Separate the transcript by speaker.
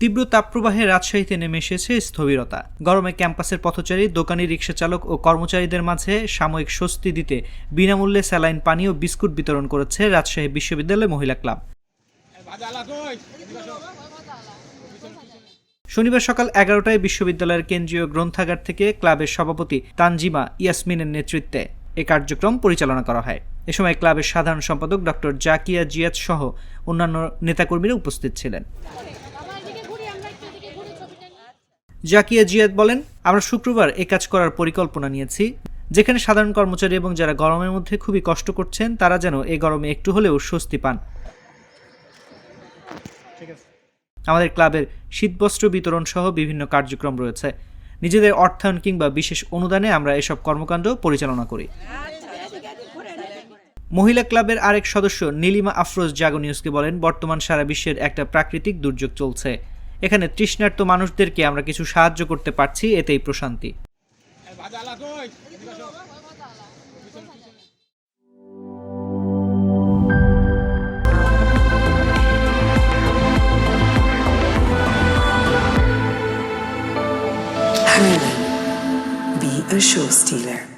Speaker 1: তীব্র তাপপ্রবাহে রাজশাহীতে নেমে এসেছে স্থবিরতা। গরমে ক্যাম্পাসের পথচারী, দোকানি রিক্সা চালক ও কর্মচারীদের মাঝে সাময়িক স্বস্তি দিতে বিনামূল্যে স্যালাইন পানি ও বিস্কুট বিতরণ করেছে রাজশাহী বিশ্ববিদ্যালয় মহিলা ক্লাব। শনিবার সকাল এগারোটায় বিশ্ববিদ্যালয়ের কেন্দ্রীয় গ্রন্থাগার থেকে ক্লাবের সভাপতি তানজিমা ইয়াসমিনের নেতৃত্বে এ কার্যক্রম পরিচালনা করা হয়। এ সময় ক্লাবের সাধারণ সম্পাদক ডক্টর জাকিয়া জিয়াদ সহ অন্যান্য নেতাকর্মীরা উপস্থিত ছিলেন। জাকিয়া জিয়াদ বলেন, আমরা শুক্রবার এ কাজ করার পরিকল্পনা নিয়েছি, যেখানে সাধারণ কর্মচারী এবং যারা গরমের মধ্যে খুবই কষ্ট করছেন, তারা যেন এই গরমে একটু হলেও স্বস্তি পান। আমাদের ক্লাবের শীতবস্ত্র বিতরণ সহ বিভিন্ন কার্যক্রম রয়েছে। নিজেদের অর্থায়ন কিংবা বিশেষ অনুদানে আমরা এসব কর্মকাণ্ড পরিচালনা করি। মহিলা ক্লাবের আরেক সদস্য নীলিমা আফরোজ জাগো নিউজকে বলেন, বর্তমান সারা বিশ্বের একটা প্রাকৃতিক দুর্যোগ চলছে এখানে তৃষ্ণার্ত মানুষদেরকে আমরা কিছু সাহায্য করতে পারছি, এতেই প্রশান্তি
Speaker 2: be a show stealer.